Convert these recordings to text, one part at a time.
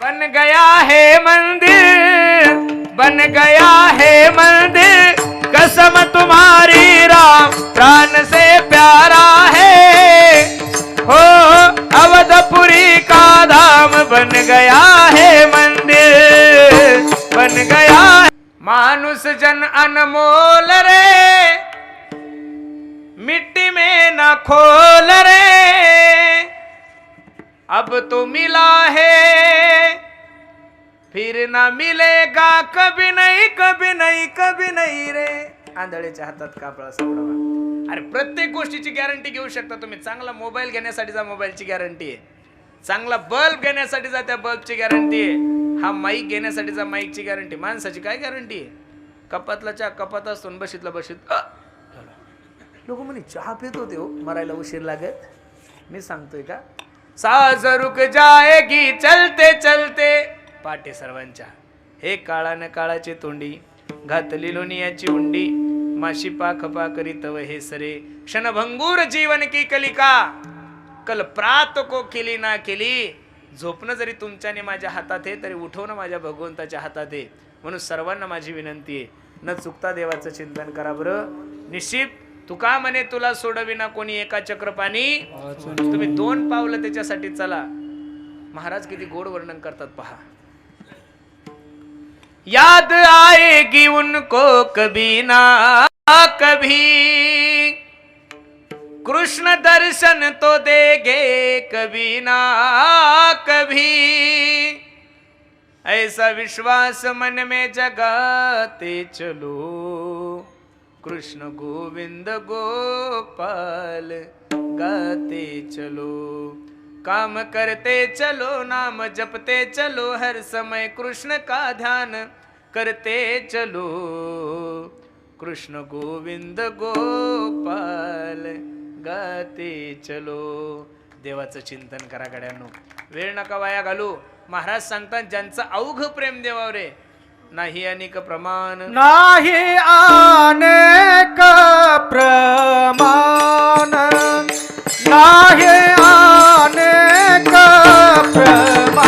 बन गया है मंदिर बन गया है मंदिर। कसम तुम्हारी राम प्राण से प्यारा है। हो अवधपुरी का धाम बन गया है मंदिर बन गया है। जन अनमोल रे मिट्टी में न खोल रे। अब तो मिला है। फिर ना मिलेगा कभी नाही कभी नाही कभी नाही रे। आंधळीच्या हातात कापळा सापडावा अरे प्रत्येक गोष्टीची गॅरंटी घेऊ शकता तुम्ही. चांगला मोबाईल घेण्यासाठीचा मोबाईलची गॅरंटी आहे. चांगला बल्ब घेण्यासाठीचा त्या बल्बची गॅरंटी आहे. हा माईक घेण्यासाठीचा माईकची गॅरंटी माणसाची काय गॅरंटी आहे? कपातला चहा कपात असतो बशीतला बशीत. लोक म्हणे चहा पित होते हो मरायला उशीर लागत मी सांगतोय का? साज रुक जाएगी चलते चलते. पाटे सर्वांच्या. हे काळान काळाची तोंडी घातली लोणियाची उंडी माशी पाख करीत तव हे सरे. क्षणभंगूर जीवन की कलिका कल प्रात को केली ना केली झोपणं जरी तुमच्याने माझ्या हातात आहे तरी उठवणं माझ्या भगवंताच्या हातात आहे. म्हणून सर्वांना माझी विनंती आहे न चुकता देवाचं चिंतन करा बरं. निश्चित तुका म्हणे तुला सोडविना कोणी एका चक्रपाणी? तुम्ही दोन पावलं त्याच्यासाठी चला. महाराज किती गोड वर्णन करतात पहा. याद आएगी उनको कभी ना कभी. कृष्ण दर्शन तो देगे कभी ना कभी. ऐसा विश्वास मन में जगाते चलो. कृष्ण गोविंद गोपाल गाते चलो। काम करते चलो नाम जपते चलो हर समय कृष्ण का ध्यान करते चलो। कृष्ण गोविंद गोपाल गाते चलो। देवाचं चिंतन करा गड्यांनो। वेळ नका वाया घालू। महाराज सांगतात ज्यांचं अवघ प्रेम देवावर आहे नाही अनेक प्रमाण. नाही अनेक प्रमाण. नाही अनेक प्रमाण.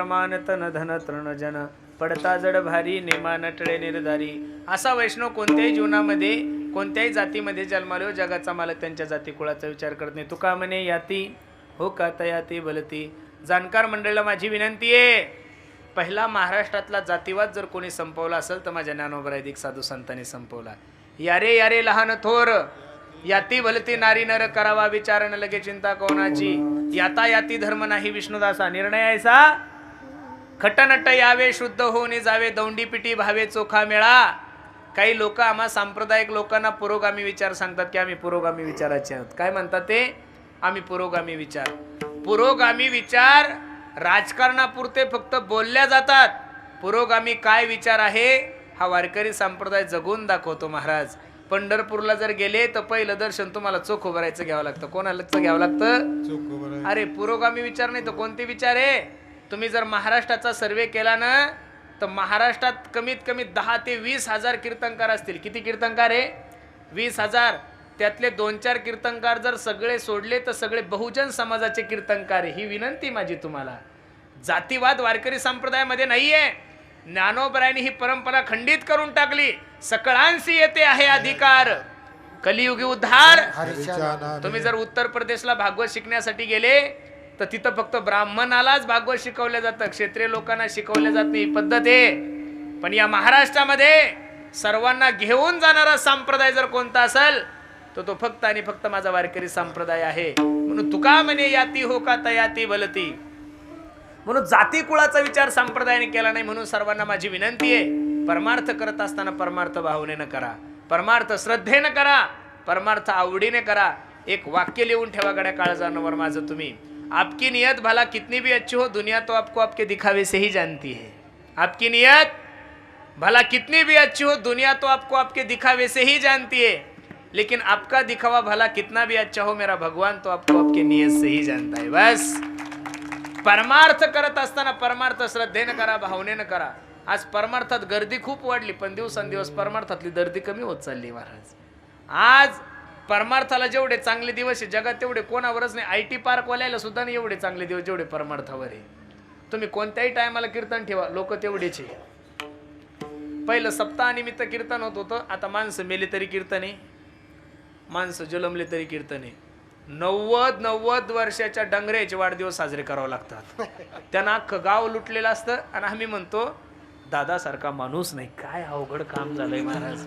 प्रमाण तन धन तृण जन. पडता जड भारी नेमा नटळे निर्धारी. असा वैष्णव कोणत्याही जीवनामध्ये कोणत्याही जातीमध्ये जन्मालो जगाचा मालक त्यांच्या जाती कुळाचा विचार करत नाही. तुका म्हणे याती हो का तयाती भलती जाणकार मंडळीला माझी विनंती आहे पहिला महाराष्ट्रातला जातीवाद जर कोणी संपवला असेल तर माझ्या ज्ञानोबराधिक साधू संतांनी संपवला. यारे यारे लहान थोर याती भलती नारी नर करावा विचारण लगे चिंता कोणाची? याता याती धर्म नाही विष्णुदासा निर्णय ऐसा खटनट यावे शुद्ध होऊन जावे दौंडी पिटी भावे चोखा मेळा. काही लोक आम्हा सांप्रदायिक लोकांना पुरोगामी विचार सांगतात की आम्ही पुरोगामी विचाराचे आहोत. काय म्हणतात ते? आम्ही पुरोगामी विचार. पुरोगामी विचार राजकारणापुरते फक्त बोलल्या जातात. पुरोगामी काय विचार आहे? हा वारकरी संप्रदाय जगून दाखवतो महाराज. पंढरपूरला जर गेले तर पहिलं दर्शन तुम्हाला चोख उभारायचं घ्यावं लागतं. कोणाला घ्यावं लागतं? अरे पुरोगामी विचार नाही तर कोणते विचार आहे? तुम्ही जर महाराष्ट्राचा सर्वे केला ना तर महाराष्ट्रात कमीत कमी दहा ते वीस हजार कीर्तनकार असतील. किती कीर्तनकार आहे? वीस हजार. त्यातले दोन चार कीर्तनकार जर सगळे सोडले तर सगळे बहुजन समाजाचे कीर्तनकार आहे. ही विनंती माझी तुम्हाला. जातीवाद वारकरी संप्रदायामध्ये नाहीये. ज्ञानोबरायांनी ही परंपरा खंडित करून टाकली. सकळांशी येते आहे अधिकार. कलियुगी उद्धार. तुम्ही जर उत्तर प्रदेशला भागवत शिकण्यासाठी गेले तर तिथं फक्त ब्राह्मणालाच भागवत शिकवलं जातं. क्षेत्रीय लोकांना शिकवलं जात नाही. ही पद्धत आहे. पण या महाराष्ट्रामध्ये सर्वांना घेऊन जाणारा संप्रदाय जर कोणता असेल तर तो फक्त आणि फक्त माझा वारकरी संप्रदाय आहे. म्हणून तुका म्हणे याती हो का तयाती भलती म्हणून जाती कुळाचा विचार संप्रदायाने केला नाही म्हणून सर्वांना माझी विनंती आहे. परमार्थ करत असताना परमार्थ भावनेनं करा. परमार्थ श्रद्धेनं करा. परमार्थ आवडीने करा. एक वाक्य लिहून ठेवा गड्या काळजांवर माझं तुम्ही. आपकी नियत भला कितनी भी अच्छी हो दुनिया तो आपको आपके दिखावे से ही जानती है। आपकी नियत भला कितनी भी अच्छी हो दुनिया तो आपको आपके दिखावे से ही जानती है। लेकिन आपका दिखावा भला कितना भी अच्छा हो मेरा भगवान तो आपको आपके नियत से ही जानता है। बस। परमार्थ करत असताना परमार्थ श्रद्धेनं करा भावनेनं करा। आज परमार्थात गर्दी खूप वाढली पण दिवसांदिवस परमार्थातली गर्दी कमी होत चालली महाराज। आज परमार्थाला जेवढे चांगले दिवस आहे जगात तेवढे कोणावरच नाही. आय टी पार्कवाल्याला सुद्धा नाही एवढे चांगले दिवस जेवढे परमार्थावर आहे. तुम्ही कोणत्याही टायमाला कीर्तन ठेवा लोक तेवढेच आहे. पहिलं सप्ताहानिमित्त कीर्तन होत होतं आता माणसं मेली तरी कीर्तन आहे. माणसं जलमले तरी कीर्तन आहे. नव्वद नव्वद वर्षाच्या डंगऱ्याचे वाढदिवस साजरे करावे लागतात. त्यांना अख्खं गाव लुटलेलं असतं आणि आम्ही म्हणतो दादासारखा माणूस नाही. काय अवघड काम झालंय महाराज.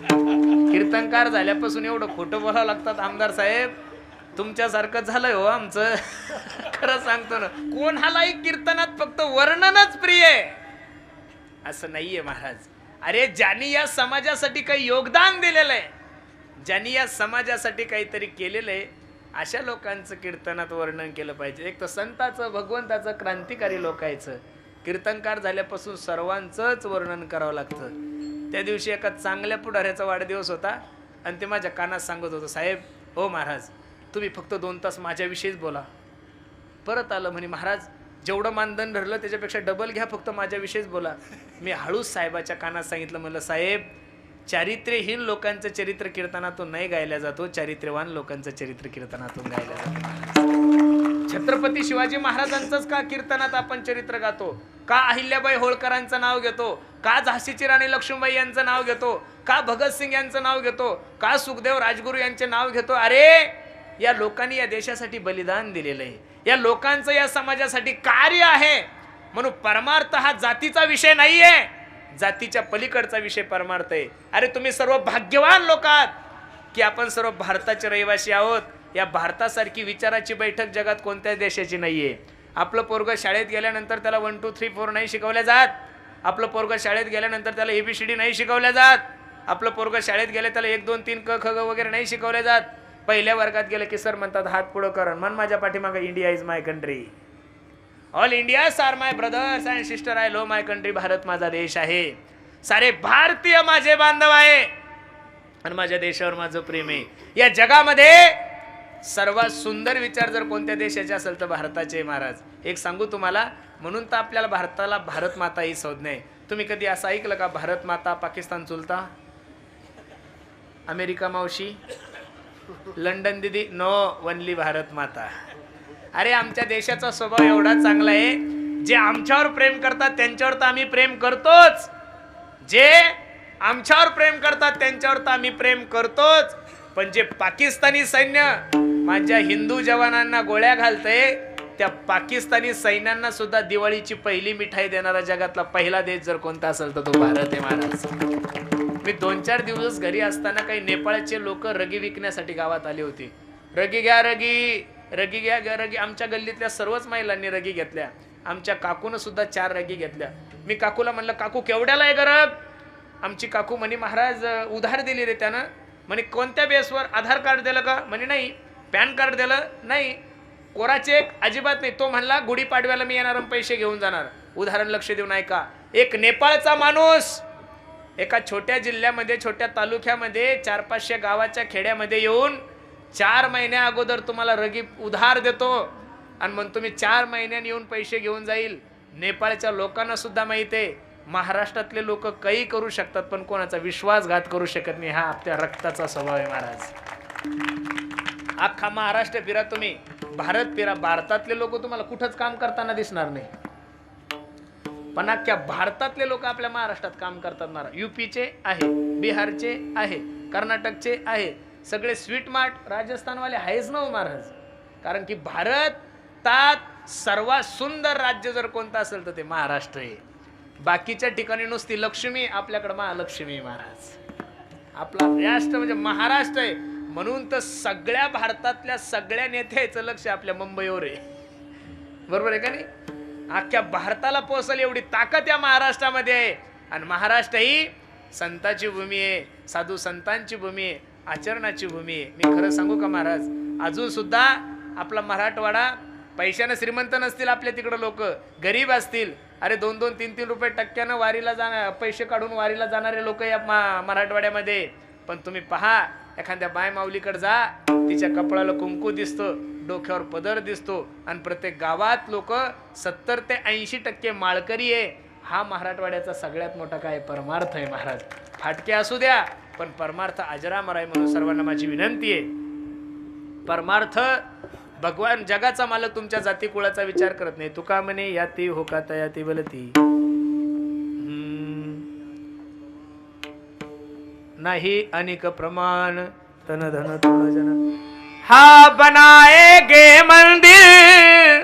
कीर्तनकार झाल्यापासून एवढं खोटं बोलावं लागतात आमदार साहेब. तुमच्यासारखं झालंय हो आमचं. खरं सांगतो ना कोणालाही कीर्तनात फक्त वर्णनच प्रिय आहे? असं नाहीये महाराज. अरे ज्यांनी या समाजासाठी काही योगदान दिलेलं आहे ज्यांनी या समाजासाठी काहीतरी केलेलं आहे अशा लोकांचं कीर्तनात वर्णन केलं पाहिजे. एक तर संताचं भगवंताचं क्रांतिकारी लोकायचं. कीर्तनकार झाल्यापासून सर्वांचंच वर्णन करावं लागतं. त्या दिवशी एका चांगल्या पुढाऱ्याचा वाढदिवस होता आणि ते माझ्या कानात सांगत होतं साहेब हो महाराज तुम्ही फक्त दोन तास माझ्याविषयीच बोला. परत आलं म्हणे महाराज जेवढं मानधन धरलं त्याच्यापेक्षा डबल घ्या फक्त माझ्याविषयीच बोला. मी हळूच साहेबाच्या कानात सांगितलं म्हणलं साहेब चारित्र्यहीन लोकांचं चरित्र कीर्तनातून नाही गायला जातो चारित्र्यवान लोकांचं चरित्र कीर्तनातून गायला जातो. छत्रपती शिवाजी महाराजांचंच का कीर्तनात आपण चरित्र गातो? का अहिल्याबाई होळकरांचं नाव घेतो? का झाशीची राणी लक्ष्मीबाई यांचं नाव घेतो? का भगतसिंग यांचं नाव घेतो? का सुखदेव राजगुरू यांचे नाव घेतो? अरे या लोकांनी या देशासाठी बलिदान दिलेलं आहे या लोकांचं या समाजासाठी कार्य आहे. म्हणून परमार्थ हा जातीचा विषय नाहीये. जातीच्या पलीकडचा विषय परमार्थ आहे. अरे तुम्ही सर्व भाग्यवान लोक आहात की आपण सर्व भारताचे रहिवासी आहोत. या भारतासारखी विचाराची बैठक जगात कोणत्याच देशाची नाही आहे आपलं पोरग शाळेत गेल्यानंतर त्याला वन टू थ्री फोर नाही शिकवल्या जात. आपलं पोरग शाळेत गेल्यानंतर त्याला एबीसीडी नाही शिकवल्या जात. आपलं पोरग शाळेत गेले त्याला एक दोन तीन क ख ग वगैरे नाही शिकवले जात. पहिल्या वर्गात गेलं की सर म्हणतात हात पुढं कर. मन माझ्या पाठीमागं India is my country all India are my brothers and sister I love my country Bharat माझा देश आहे. सारे भारतीय माझे बांधव आहे. आणि माझ्या देशावर माझं प्रेम आहे. या जगामध्ये सर्वात सुंदर विचार जर कोणत्या देशाचे असेल तर भारताचे महाराज. एक सांगू तुम्हाला म्हणून तर आपल्याला भारताला भारत माता ही संज्ञा आहे तुम्ही कधी असं ऐकलं का भारत माता पाकिस्तान चुलता? अमेरिका मावशी? लंडन दिदी? No only Bharat Mata. अरे आमच्या देशाचा स्वभाव एवढा चांगला आहे जे आमच्यावर प्रेम करतात त्यांच्यावर तर आम्ही प्रेम करतोच. जे आमच्यावर प्रेम करतात त्यांच्यावर तर आम्ही प्रेम करतोच. पण जे पाकिस्तानी सैन्य माझ्या हिंदू जवानांना गोळ्या घालते त्या पाकिस्तानी सैन्यांना सुद्धा दिवाळीची पहिली मिठाई देणारा जगातला पहिला देश जर कोणता असेल तर तो भारत आहे महाराज मी दोन चार दिवस घरी असताना काही नेपाळचे लोक रगी विकण्यासाठी गावात आले होते. रगी घ्या रगी रगी घ्या घ्या रगी. आमच्या गल्लीतल्या सर्वच महिलांनी रगी घेतल्या. आमच्या काकूनं सुद्धा चार रगी घेतल्या. मी काकूला म्हणलं काकू केवढ्याला आहे गरब आमची काकू म्हणे महाराज उधार दिली रे त्यानं. म्हणे कोणत्या बेसवर? आधार कार्ड दिलं का? म्हणे नाही. पॅन कार्ड दिलं नाही कोरा चेक अजिबात नाही. तो म्हणला गुढीपाडव्याला मी येणार आणि पैसे घेऊन जाणार. उदाहरण लक्ष देऊन ऐका. एक नेपाळचा माणूस एका छोट्या जिल्ह्यामध्ये छोट्या तालुक्यामध्ये चार पाचशे गावाच्या खेड्यामध्ये येऊन चार महिन्या अगोदर तुम्हाला रगी उधार देतो आणि मग तुम्ही चार महिन्याने येऊन पैसे घेऊन जाईल. नेपाळच्या लोकांना सुद्धा माहिती आहे. महाराष्ट्रातले लोक काही करू शकतात पण कोणाचा विश्वासघात करू शकत नाही. हा आपल्या रक्ताचा स्वभाव आहे महाराज. अख्खा महाराष्ट्र फिरा तुम्ही. भारत फिरा. भारतातले लोक तुम्हाला कुठंच काम करताना दिसणार नाही. पण अख्ख्या भारतातले लोक आपल्या महाराष्ट्रात काम करतात महाराज युपीचे आहे बिहारचे आहे कर्नाटकचे आहे. सगळे स्वीट मार्ट राजस्थानवाले आहेच ना हो महाराज. कारण की भारतात सर्वात सुंदर राज्य जर कोणतं असेल तर ते महाराष्ट्र आहे. बाकीच्या ठिकाणी नुसती लक्ष्मी आपल्याकडं महालक्ष्मी महाराज. आपला राष्ट्र म्हणजे महाराष्ट्र आहे. म्हणून तर सगळ्या भारतातल्या सगळ्या नेत्याचं लक्ष आपल्या मुंबईवर आहे. बरोबर आहे का नाही? अख्ख्या भारताला पोहोचल एवढी ताकद या महाराष्ट्रामध्ये आहे. आणि महाराष्ट्र ही संताची भूमी आहे. साधू संतांची भूमी आहे. आचरणाची भूमी आहे. मी खरं सांगू का महाराज? अजून सुद्धा आपला मराठवाडा पैशानं श्रीमंत नसतील आपल्या तिकडं लोक. गरीब असतील. अरे दोन दोन तीन तीन रुपये टक्क्यानं वारीला जाणार पैसे काढून वारीला जाणारे लोक या मराठवाड्यामध्ये. पण तुम्ही पहा एखाद्या बाय माऊलीकडे जा तिच्या कपडाला कुंकू दिसतो डोक्यावर पदर दिसतो आणि प्रत्येक गावात लोक सत्तर ते ऐंशी टक्के माळकरी आहे. हा मराठवाड्याचा सगळ्यात मोठा काय परमार्थ आहे महाराज? फाटके असू द्या पण परमार्थ अजरामर आहे म्हणून सर्वांना माझी विनंती आहे. परमार्थ भगवान जगाचा मालक तुमच्या जाती कुळाचा विचार करत नाही. तुका म्हणे याती होकाता याती बलती नाही अनेक प्रमाण. तन धन जन. हा बनाएगे मंदिर.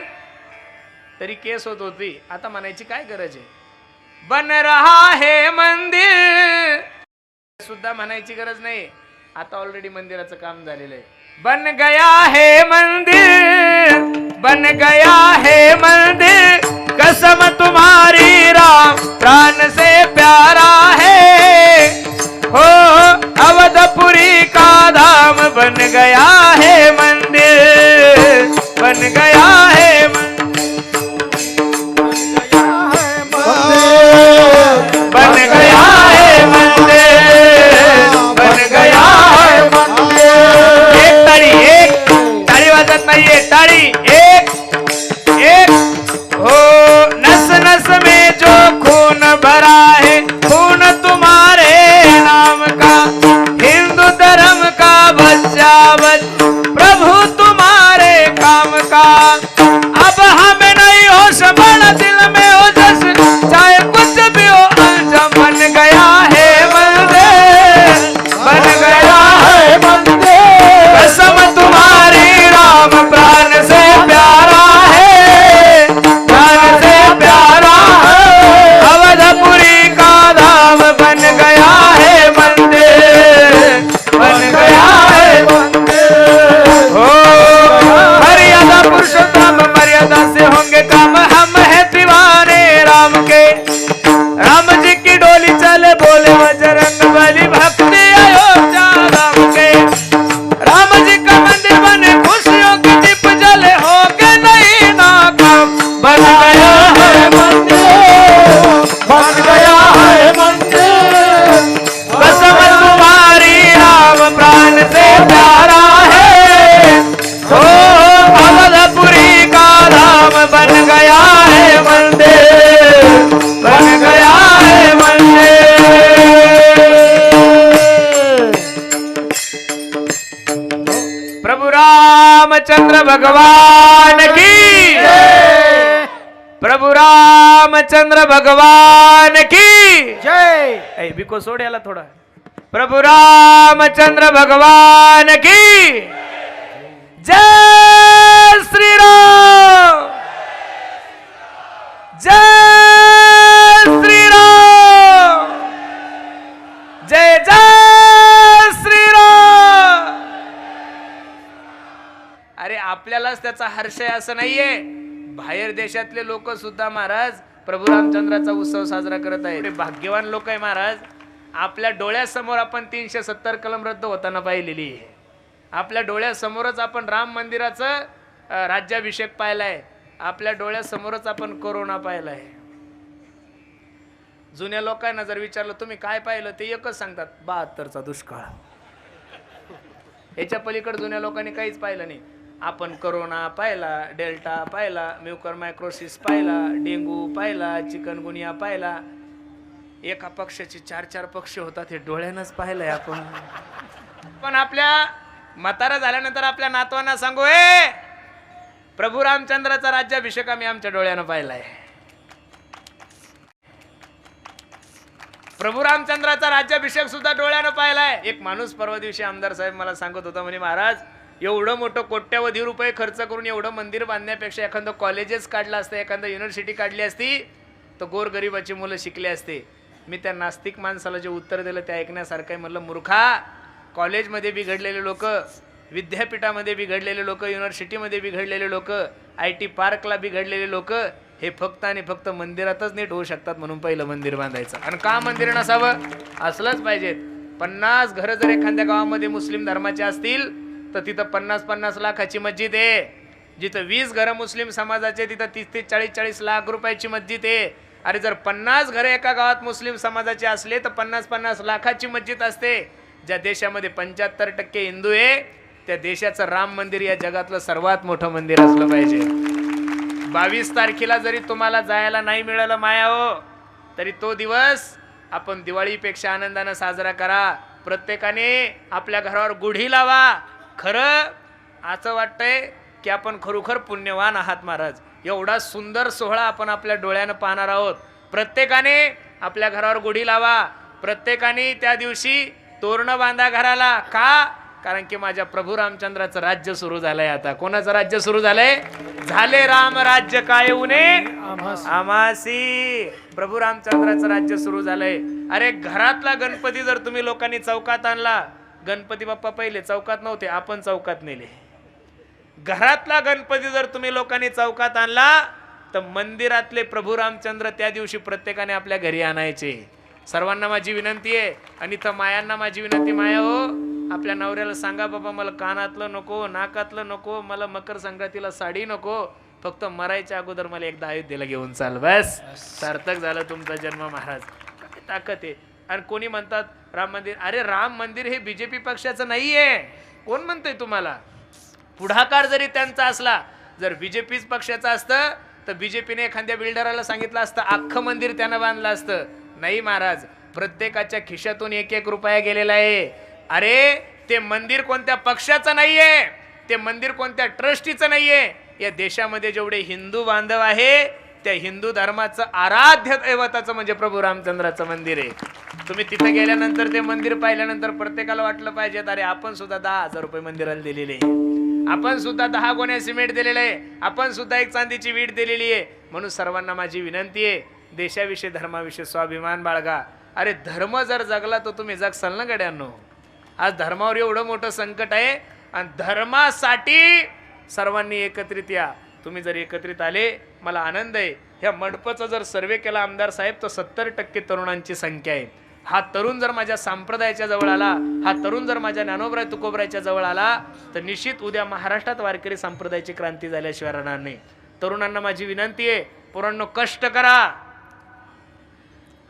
तरी केस होत होती. आता म्हणायची काय गरज आहे? बन रहा है मंदिर. सुद्धा म्हणायची गरज नाही. आता ऑलरेडी मंदिराचं काम झालेलं आहे. बन गया हे मंदिर. बन गया हे मंदिर. कसम तुम्हारी राम प्राण से प्यारा. बन गया है मंदिर बन गया भगवान की प्रभु रामचंद्र भगवान की जय। बिको सोड याला थोडा. प्रभु रामचंद्र भगवान की जय श्री राम जय महाराज त्याचा हर्ष आहे असं नाहीये. बाहेर देशातले लोक सुद्धा महाराज प्रभू रामचंद्राचा उत्सव साजरा करत आहेत. भाग्यवान लोक आहे महाराज. आपल्या डोळ्यासमोर आपण तीनशे सत्तर कलम रद्द होताना पाहिलेली आहे. आपल्या डोळ्यासमोरच आपण राम मंदिराचं राज्याभिषेक पाहिलाय. आपल्या डोळ्यासमोरच आपण कोरोना पाहिलाय. जुन्या लोकांना जर विचारलं तुम्ही काय पाहिलं? ते एकच सांगतात बहात्तरचा दुष्काळ. याच्या पलीकडे जुन्या लोकांनी काहीच पाहिलं नाही. आपण करोना पाहिला डेल्टा पाहिला म्युकर मायक्रोसिस पाहिला डेंगू पाहिला चिकनगुनिया पाहिला. एका पक्षाचे चार चार पक्ष होतात हे डोळ्यानंच पाहिलंय आपण. पण आपल्या म्हातारा झाल्यानंतर आपल्या नातवांना सांगू ए प्रभू रामचंद्राचा राज्याभिषेक आम्ही आमच्या डोळ्यानं पाहिलाय. प्रभू रामचंद्राचा राज्याभिषेक सुद्धा डोळ्यानं पाहिलाय. एक माणूस परवा दिवशी आमदार साहेब मला सांगत होता म्हणे महाराज एवढं मोठं कोट्यावधी रुपये खर्च करून एवढं मंदिर बांधण्यापेक्षा एखादं कॉलेजेस काढलं असतं एखादं युनिव्हर्सिटी काढली असती तर गोरगरिबाची मुलं शिकले असते. मी त्या नास्तिक माणसाला जे उत्तर दिलं ते ऐकण्यासारखं आहे. म्हणलं मूर्खा कॉलेजमध्ये बिघडलेले लोक विद्यापीठामध्ये बिघडलेले लोक युनिव्हर्सिटीमध्ये बिघडलेले लोक आय टी पार्कला बिघडलेले लोक हे फक्त आणि फक्त मंदिरातच नीट होऊ शकतात म्हणून पहिलं मंदिर बांधायचं. आणि का मंदिर नसावं? असलंच पाहिजेत. पन्नास घरं जर एखाद्या गावामध्ये मुस्लिम धर्माचे असतील तर तिथं पन्नास पन्नास लाखाची मस्जिद आहे. जिथं वीस घरं मुस्लिम समाजाचे तिथं तीस ते चाळीस चाळीस लाख रुपयाची मस्जिद आहे. अरे जर पन्नास घरं एका गावात मुस्लिम समाजाचे असले तर पन्नास पन्नास लाखाची मस्जिद असते. ज्या देशामध्ये पंच्याहत्तर टक्के हिंदू आहे त्या देशाचं राम मंदिर या जगातलं सर्वात मोठं मंदिर असलं पाहिजे. बावीस तारखेला जरी तुम्हाला जायला नाही मिळालं माया हो तरी तो दिवस आपण दिवाळीपेक्षा आनंदानं साजरा करा. प्रत्येकाने आपल्या घरावर गुढी लावा. खरं असं वाटतंय की आपण खरोखर पुण्यवान आहात महाराज. एवढा सुंदर सोहळा आपण आपल्या डोळ्यानं पाहणार आहोत. प्रत्येकाने आपल्या घरावर गुढी लावा. प्रत्येकाने त्या दिवशी तोरणं बांधा घराला का? कारण की माझ्या प्रभू रामचंद्राचं राज्य सुरू झालंय आता. कोणाचं राज्य सुरू झालंय? झाले राम राज्य काय उने? आमासी प्रभू रामचंद्राचं राज्य सुरू झालंय. अरे घरातला गणपती जर तुम्ही लोकांनी चौकात आणला गणपती बाप्पा पहिले चौकात नव्हते आपण चौकात नेले. घरातला गणपती जर तुम्ही लोकांनी चौकात आणला तर मंदिरातले प्रभू रामचंद्र त्या दिवशी प्रत्येकाने आपल्या घरी आणायचे. सर्वांना माझी विनंती आहे आणि इथं मायांना माझी विनंती माया हो आपल्या नवऱ्याला सांगा बाबा मला कानातलं नको नाकातलं नको मला मकर संक्रांतीला साडी नको फक्त मरायच्या अगोदर मला एकदा अयोध्येला घेऊन चाल बस. सार्थक झालं तुमचा जन्म महाराज. ताकद आहे? आणि कोणी म्हणतात राम मंदिर. अरे राम मंदिर हे बीजेपी पक्षाचं नाहीये. कोण म्हणतंय तुम्हाला? पुढाकार जरी त्यांचा असला जर बीजेपीच पक्षाचा असतं तर बीजेपीने एखाद्या बिल्डराला सांगितलं असतं अख्खं मंदिर त्यानं बांधलं असतं. नाही महाराज प्रत्येकाच्या खिशातून एक एक रुपया गेलेला आहे. अरे ते मंदिर कोणत्या पक्षाचं नाहीये? ते मंदिर कोणत्या ट्रस्टीचं नाहीये? या देशामध्ये जेवढे हिंदू बांधव आहे त्या हिंदू धर्माचं आराध्य दैवताचं म्हणजे प्रभू रामचंद्राचं मंदिर आहे. तुम्ही तिथे गेल्यानंतर ते मंदिर पाहिल्यानंतर प्रत्येकाला वाटलं पाहिजे अरे आपण सुद्धा दहा हजार रुपये मंदिराला दिलेले आपण सुद्धा दहा गोण्या सिमेंट दिलेलं आहे. आपण सुद्धा एक चांदीची वीट दिलेली आहे. म्हणून सर्वांना माझी विनंती आहे देशाविषयी धर्माविषयी स्वाभिमान बाळगा. अरे धर्म जर जगला तर तुम्ही जगसाल ना गड्यांनो? आज धर्मावर एवढं मोठं संकट आहे आणि धर्मासाठी सर्वांनी एकत्रित या. तुम्ही जर एकत्रित आले मला आनंद आहे. ह्या मंडपाचा जर सर्वे केला आमदार साहेब तर सत्तर टक्के तरुणांची संख्या आहे. हा तरुण जर माझ्या संप्रदायाच्या जवळ आला हा तरुण जर माझ्या ज्ञानोबराय तुकोबरायच्या जवळ आला तर निश्चित उद्या महाराष्ट्रात वारकरी संप्रदायाची क्रांती झाल्याशिवाय राहणार नाही. तरुणांना माझी विनंती आहे पोरांनो कष्ट करा.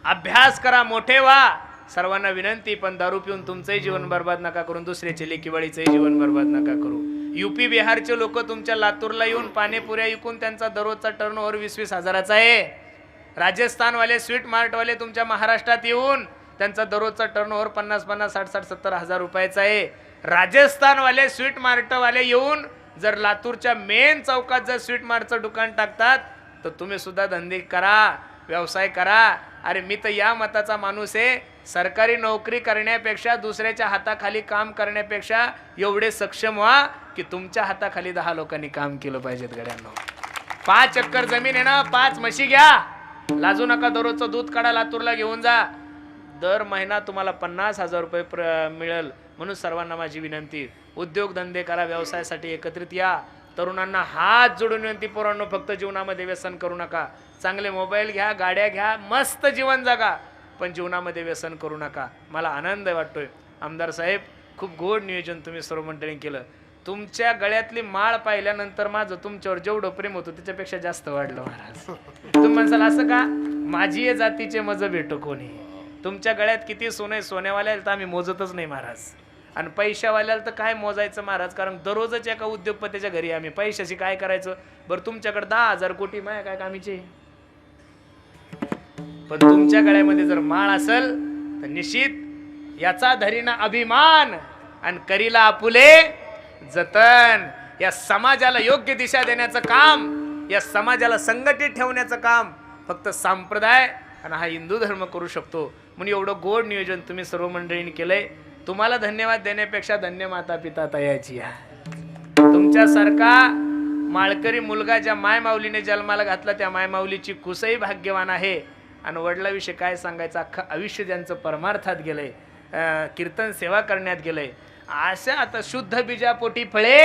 अभ्यास करा मोठे व्हा. सर्वांना विनंती पण दारू पिऊन तुमचंही जीवन बर्बाद नका करून दुसऱ्याचे लेकीवाळीचंही जीवन बर्बाद नका करू. युपी बिहारचे लोक तुमच्या लातूरला येऊन पाणीपुऱ्या विकून त्यांचा दररोजचा टर्न ओव्हर वीस वीस हजाराचा आहे. राजस्थानवाले स्वीट मार्टवाले तुमच्या महाराष्ट्रात येऊन त्यांचा दररोजचा टर्न ओव्हर पन्नास पन्नास साठ साठ सत्तर हजार रुपयाचा आहे. राजस्थानवाले स्वीट मार्टवाले येऊन जर लातूरच्या मेन चौकात जर स्वीट मार्टचं दुकान टाकतात तर तुम्ही सुद्धा धंदे करा व्यवसाय करा. अरे मी तर या मताचा माणूस आहे. सरकारी नोकरी करण्यापेक्षा दुसऱ्याच्या हाताखाली काम करण्यापेक्षा एवढे सक्षम व्हा की तुमच्या हाताखाली दहा लोकांनी काम केलं पाहिजेत गड्यांना. पाच चक्कर जमीन आहे ना पाच म्हशी घ्या. लाजू नका दररोजचं दूध काढा लातूरला घेऊन जा. दर महिना तुम्हाला पन्नास हजार रुपये प्र मिळेल. म्हणून सर्वांना माझी विनंती. उद्योगधंदे करा व्यवसायासाठी एकत्रित या. तरुणांना हात जोडून विनंती पोरांनो फक्त जीवनामध्ये व्यसन करू नका. चांगले मोबाईल घ्या गाड्या घ्या मस्त जीवन जगा. पण जीवनामध्ये व्यसन करू नका. मला आनंद वाटतोय. आमदार साहेब खूप गोड नियोजन तुम्ही सर्व मंडळी केलं. तुमच्या गळ्यातली माळ पाहिल्यानंतर माझं तुमच्यावर जेवढं प्रेम होतं त्याच्यापेक्षा जास्त वाढलं महाराज. तुम्ही म्हणसाल असं का? माझी जातीचे मज भेटो कोणी? तुमच्या गळ्यात किती सोनं आहे सोन्यावाल्याला तर आम्ही मोजतच नाही महाराज. आणि पैशावाल्याला तर काय मोजायचं महाराज? कारण दररोजच एका उद्योगपतीच्या घरी आम्ही पैशाशी काय करायचं? बरं तुमच्याकडे दहा हजार कोटी माया काय कामीचे? पण तुमच्या गळ्यामध्ये जर माळ असेल तर निश्चित याचा धरीना अभिमान आणि करीला आपुले जतन. या समाजाला योग्य दिशा देण्याचं काम या समाजाला संघटित ठेवण्याचं काम फक्त संप्रदाय आणि हा हिंदू धर्म करू शकतो. म्हणून एवढं गोड नियोजन तुम्ही सर्व मंडळींनी केलंय. तुम्हाला धन्यवाद देण्यापेक्षा धन्य माता पिता तयाची या तुमच्यासारखा माळकरी मुलगा ज्या मायमाऊलीने जन्माला घातला त्या मायमाऊलीची कुसही भाग्यवान आहे. आणि वडिलाविषयी काय सांगायचं? अख्खं आयुष्य ज्यांचं परमार्थात गेलंय. कीर्तन सेवा करण्यात गेलंय. अशा आता शुद्ध बीजापोटी फळे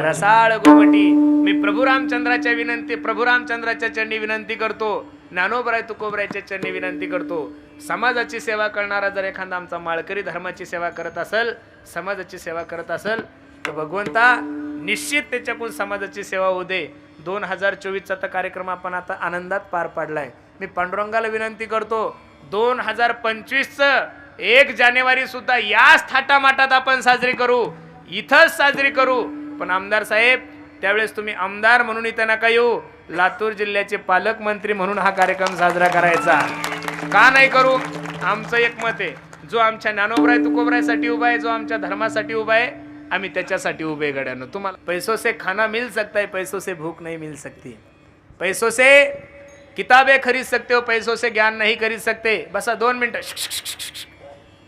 रसाळ गोमटी. मी प्रभू रामचंद्राच्या विनंती प्रभू रामचंद्राच्या चरणी विनंती करतो. ज्ञानोबराय तुकोबरायच्या चरणी विनंती करतो. समाजाची सेवा करणारा जर एखादा आमचा माळकरी धर्माची सेवा करत असेल समाजाची सेवा करत असेल तर भगवंता निश्चित त्याच्याकडून समाजाची सेवा होऊ दे. दोन हजार चोवीसचा तर कार्यक्रम आपण आता आनंदात पार पाडलाय. मी पांडुरंगाला विनंती करतो दोन हजार पंचवीसचं एक जानेवारी सुद्धा याच थाटामाटात आपण साजरी करू. इथंच साजरी करू. पण आमदार साहेब त्यावेळेस तुम्ही आमदार म्हणून इथं नका येऊ. लातूर जिल्ह्याचे पालकमंत्री म्हणून हा कार्यक्रम साजरा करायचा. का नाही करू? आमचं एक मत आहे. जो आमच्या ज्ञानोबराय तुकोबरायसाठी उभा आहे जो आमच्या धर्मासाठी उभा आहे आम्ही त्याच्यासाठी उभे गड्यानं. तुम्हाला पैसो से खाना मिल सकता है पैसो से भूख नहीं मिल सकती. पैसो से किताबें खरीद सकते हो पैसों से ज्ञान नहीं खरीद सकते. बसा दोन मिनटं.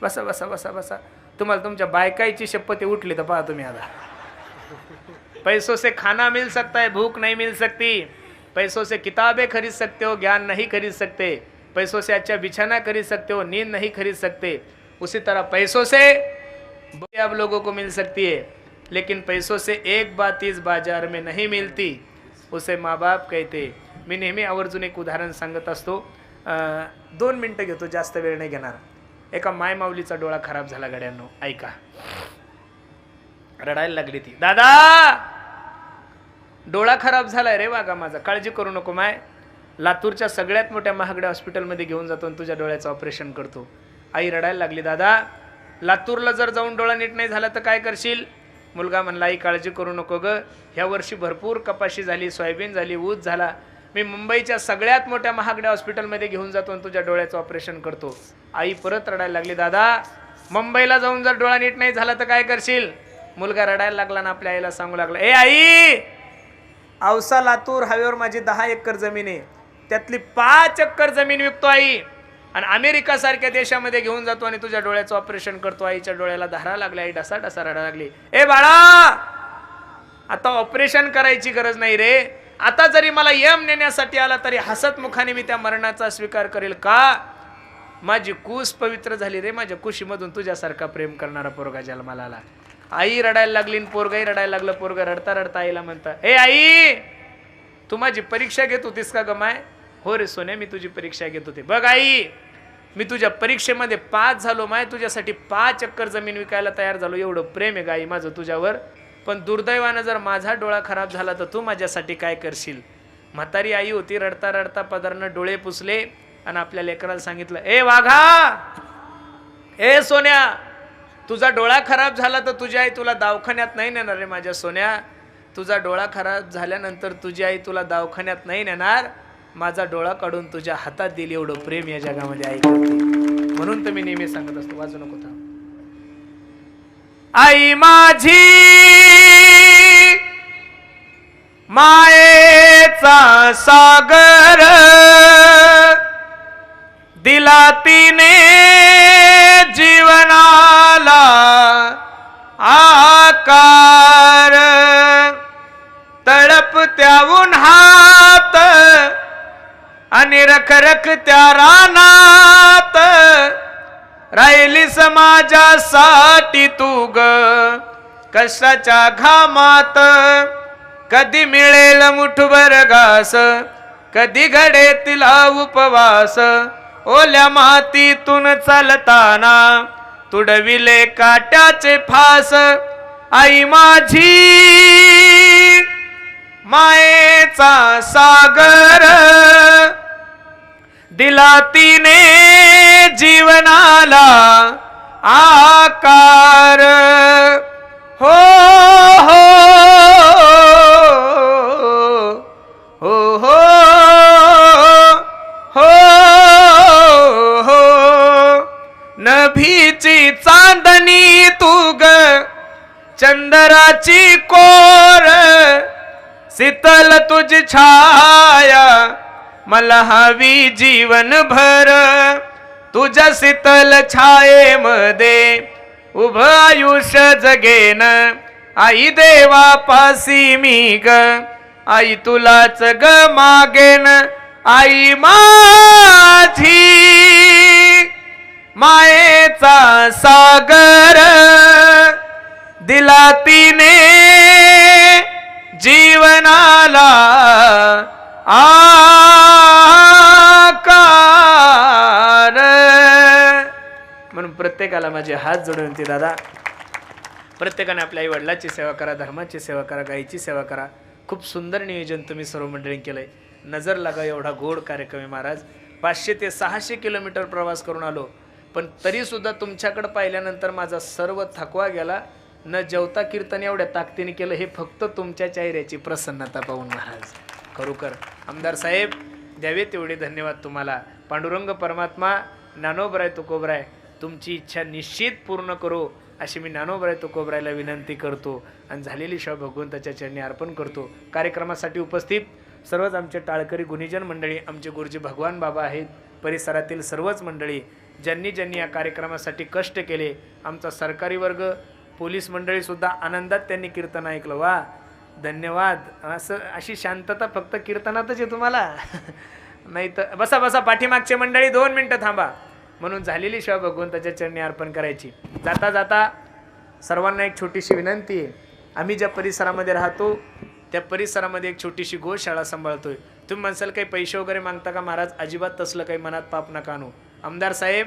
बसा बसा बसा बसा. तुम्हाला तुमच्या बायकाईची शपथ उठली तर पहा तुम्ही आता. पैसों से खाना मिल सकता है भूख नहीं मिल सकती. पैसों से किताबें खरीद सकते हो ज्ञान नहीं खरीद सकते. पैसों से अच्छा बिछाना खरीद सकते हो नींद नहीं खरीद सकते। उसी तरह पैसों से आप लोगों को मिल सकती है लेकिन पैसों से एक बात इस बाजार में नहीं मिलती उसे माँ बाप कहते मी नेहमी आवर्जून एक उदाहरण सांगत असतो। दोन मिनटं घेतो जास्त वेळ नाही घेणार. एका माय माऊलीचा डोळा खराब झाला गड्यांनो ऐका. रडायला लागली ती. दादा! डोळा खराब झालाय रे वागा माझा काळजी करू नको माय. लातूरच्या सगळ्यात मोठ्या महागड्या हॉस्पिटलमध्ये घेऊन जातो आणि तुझ्या डोळ्याचं ऑपरेशन करतो. आई रडायला लागली दादा लातूरला जर जाऊन डोळा नीट नाही झाला तर काय करशील? मुलगा म्हणला आई काळजी करू नको ग. ह्या वर्षी भरपूर कपाशी झाली सोयाबीन झाली ऊस झाला. मी मुंबईच्या सगळ्यात मोठ्या महागड्या हॉस्पिटलमध्ये घेऊन जातो आणि तुझ्या डोळ्याचं ऑपरेशन करतो. आई परत रडायला लागली दादा मुंबईला जाऊन जर डोळा नीट नाही झाला तर काय करशील? मुलगा रडायला लागला ना आपल्या आईला सांगू लागला ए आई! औसा लातूर हायवेवर माझी दहा एकर जमीन आहे. त्यातली पाच चक्कर जमीन विकतो आई. आणि अमेरिका सारख्या देशामध्ये घेऊन जातो आणि तुझ्या डोळ्याचं ऑपरेशन करतो. आईच्या डोळ्याला धारा लागली आई डसा डसा रडा लागली. ए बाळा! आता ऑपरेशन करायची गरज नाही रे. आता जरी मला यम नेण्यासाठी आला तरी हसत मुखाने मी त्या मरणाचा स्वीकार करेल का? माझी कुस पवित्र झाली रे. माझ्या कुशीमधून तुझ्यासारखा प्रेम करणारा पोरगा जन्माला आला. आई रडायला लागली पोरगाही रडायला लागलं. पोरगा रडता रडता आईला म्हणता ए आई! तू माझी परीक्षा घेत होतीस का गमाय हो रे सोन्या मी तुझी परीक्षा घेत होते. बघ आई मी तुझ्या परीक्षेमध्ये पास झालो माय तुझ्यासाठी पाच चक्कर जमीन विकायला तयार झालो. एवढं प्रेम आहे गाई माझं तुझ्यावर. पण दुर्दैवानं जर माझा डोळा खराब झाला तर तू माझ्यासाठी काय करशील? म्हातारी आई होती रडता रडता पदरनं डोळे पुसले आणि आपल्या लेकराला सांगितलं ए वाघा! ए सोन्या! तुझा डोळा खराब झाला तर तुझी आई तुला दवाखान्यात नाही नेणार रे माझ्या सोन्या. तुझा डोळा खराब झाल्यानंतर तुझी आई तुला दवाखान्यात नाही नेणार. माझा डोळा काढून तुझ्या हातात दिली एवढं प्रेम या जगामध्ये आई करते म्हणून तर मी नेहमी सांगत असतो वाजू नको थांब. आई माझी मायेचा सागर दिला तिने जीवनाला आकार तळप त्या आणि रखरख त्या रानात राहिली समाजासाठी तू ग. कशाच्या घामात कधी मिळेल मुठभर घास कधी घडे तिला उपवास. ओल्या मातीतून चालताना तुडविले काट्याचे फास. आई माझी मायेचा सागर दिला तिने जीवनाला आकार. हो हो हो हो हो हो. नभीची चांदणी तुग चंद्राची चंदराची कोर शीतल तुझ छाया. मला हवी जीवन भर तुझ्या शीतल छायेमध्ये उभ आयुष्य जगेन. आई देवा पासी मी ग आई तुलाच ग मागेन. आई माझी मायेचा सागर दिला तिने जीवनाला. आकार. म्हणून प्रत्येकाला माझे हात जोडून ते दादा प्रत्येकाने आपल्या आई वडिलाची सेवा करा धर्माची सेवा करा गायीची सेवा करा. खूप सुंदर नियोजन तुम्ही सर्व मंडळी केलंय. नजर लागा एवढा गोड कार्यक्रम आहे महाराज. पाचशे ते सहाशे किलोमीटर प्रवास करून आलो. पण तरी सुद्धा तुमच्याकडे पाहिल्यानंतर माझा सर्व थकवा गेला. न जेवता कीर्तन एवढ्या ताकदीने केलं हे फक्त तुमच्या चेहऱ्याची प्रसन्नता पाहून महाराज. खरोखर. आमदार साहेब द्यावे तेवढे धन्यवाद तुम्हाला. पांडुरंग परमात्मा नानोबराय तुकोबराय तुमची इच्छा निश्चित पूर्ण करू अशी मी नानोबराय तुकोबरायला विनंती करतो आणि झालेली शाव भगवंताच्या चरणी अर्पण करतो. कार्यक्रमासाठी उपस्थित सर्वच आमचे टाळकरी गुणीजन मंडळी आमचे गुरुजी भगवान बाबा आहेत. परिसरातील सर्वच मंडळी ज्यांनी ज्यांनी या कार्यक्रमासाठी कष्ट केले आमचा सरकारी वर्ग पोलीस मंडळीसुद्धा आनंदात त्यांनी कीर्तन ऐकलं. वा! धन्यवाद. असं अशी शांतता फक्त कीर्तनातच आहे तुम्हाला. नाही तर बसा बसा पाठीमागचे मंडळी दोन मिनटं थांबा. म्हणून झालेली शिवा भगवंताच्या चरणी अर्पण करायची. जाता जाता सर्वांना एक छोटीशी विनंती आहे. आम्ही ज्या परिसरामध्ये राहतो त्या परिसरामध्ये एक छोटीशी गोशाळा सांभाळतोय. तुम्ही म्हणसाल काही पैसे वगैरे मागता का महाराज? अजिबात तसलं काही मनात पाप नका आणू. आमदार साहेब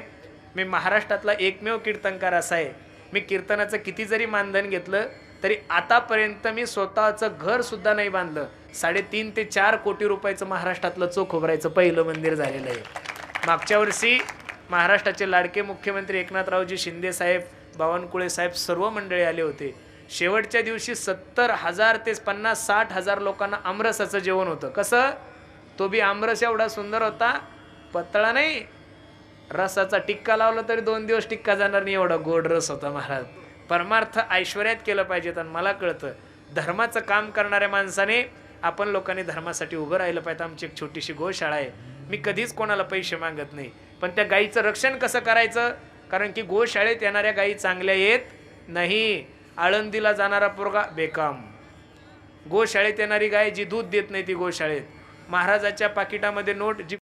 मी महाराष्ट्रातला एकमेव कीर्तनकार असा आहे. मी कीर्तनाचं किती जरी मानधन घेतलं तरी आतापर्यंत मी स्वतःचं घर सुद्धा नाही बांधलं. साडेतीन ते चार कोटी रुपयाचं महाराष्ट्रातलं चोख उभरायचं पहिलं मंदिर झालेलं आहे. मागच्या वर्षी महाराष्ट्राचे लाडके मुख्यमंत्री एकनाथरावजी शिंदे साहेब बावनकुळे साहेब सर्व मंडळी आले होते. शेवटच्या दिवशी सत्तर हजार ते पन्नास साठ हजार लोकांना आमरसाचं जेवण होतं. कसं? तो बी आमरस एवढा सुंदर होता. पतळा नाही. रसाचा टिक्का लावला तरी दोन दिवस टिक्का जाणार नाही एवढा गोड रस होता महाराज. परमार्थ ऐश्वर्यात केलं पाहिजेत आणि मला कळतं धर्माचं काम करणाऱ्या माणसाने आपण लोकांनी धर्मासाठी उभं राहिलं पाहिजे. आमची एक छोटीशी गोशाळा आहे. मी कधीच कोणाला पैसे मागत नाही. पण त्या गाईचं रक्षण कसं करायचं? कारण की गोशाळेत येणाऱ्या गायी चांगल्या येत नाही. आळंदीला जाणारा पोरगा बेकाम. गोशाळेत येणारी गाय जी दूध देत नाही ती गोशाळेत. महाराजाच्या पाकिटामध्ये नोट जी